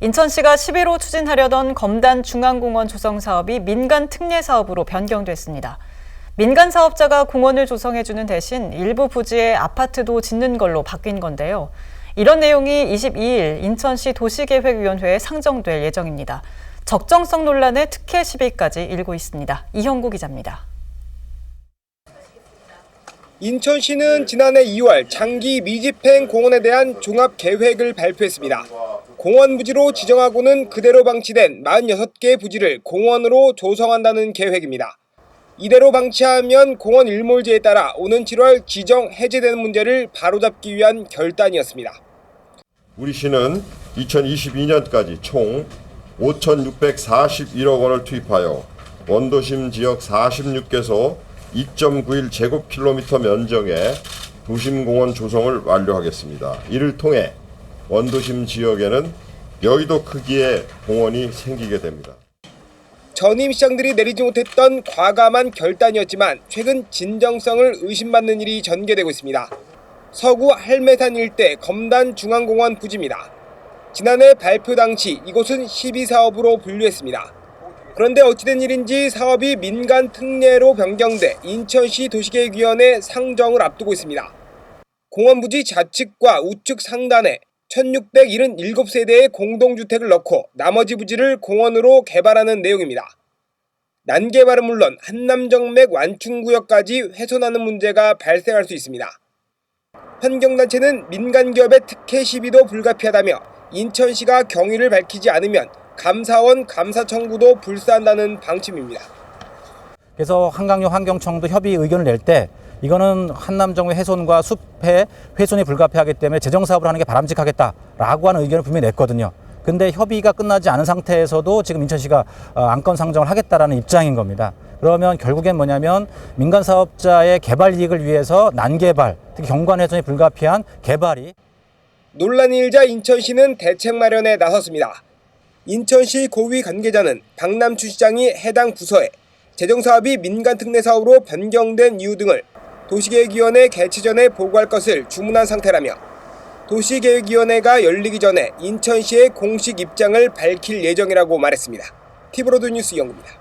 인천시가 11호 추진하려던 검단 중앙공원 조성 사업이 민간 특례 사업으로 변경됐습니다. 민간 사업자가 공원을 조성해주는 대신 일부 부지에 아파트도 짓는 걸로 바뀐 건데요. 이런 내용이 22일 인천시 도시계획위원회에 상정될 예정입니다. 적정성 논란에 특혜 시비까지 일고 있습니다. 이형구 기자입니다. 인천시는 지난해 2월 장기 미집행 공원에 대한 종합 계획을 발표했습니다. 공원 부지로 지정하고는 그대로 방치된 46개 부지를 공원으로 조성한다는 계획입니다. 이대로 방치하면 공원 일몰제에 따라 오는 7월 지정 해제되는 문제를 바로잡기 위한 결단이었습니다. 우리 시는 2022년까지 총 5,641억 원을 투입하여 원도심 지역 46개소 2.91 제곱킬로미터 면적의 도심공원 조성을 완료하겠습니다. 이를 통해 원도심 지역에는 여의도 크기의 공원이 생기게 됩니다. 전임 시장들이 내리지 못했던 과감한 결단이었지만 최근 진정성을 의심받는 일이 전개되고 있습니다. 서구 할매산 일대 검단 중앙공원 부지입니다. 지난해 발표 당시 이곳은 12사업으로 분류했습니다. 그런데 어찌된 일인지 사업이 민간 특례로 변경돼 인천시 도시계획위원회 상정을 앞두고 있습니다. 공원 부지 좌측과 우측 상단에 1677세대의 공동주택을 넣고 나머지 부지를 공원으로 개발하는 내용입니다. 난개발은 물론 한남정맥 완충구역까지 훼손하는 문제가 발생할 수 있습니다. 환경단체는 민간기업의 특혜 시비도 불가피하다며 인천시가 경위를 밝히지 않으면 감사원 감사 청구도 불사한다는 방침입니다. 그래서 한강역 환경청도 협의 의견을 낼때 이거는 한남정의 훼손과 숲의 훼손이 불가피하기 때문에 재정 사업을 하는 게 바람직하겠다라고 하는 의견을 분명히 냈거든요. 근데 협의가 끝나지 않은 상태에서도 지금 인천시가 어, 안건 상정을 하겠다라는 입장인 겁니다. 그러면 결국엔 뭐냐면 민간 사업자의 개발 이익을 위해서 난개발, 특히 경관 훼손이 불가피한 개발이 논란이 일자 인천시는 대책 마련에 나섰습니다. 인천시 고위 관계자는 박남추 시장이 해당 부서에 재정사업이 민간 특례 사업으로 변경된 이유 등을 도시계획위원회 개최 전에 보고할 것을 주문한 상태라며 도시계획위원회가 열리기 전에 인천시의 공식 입장을 밝힐 예정이라고 말했습니다. 티브로드 뉴스 연구입니다.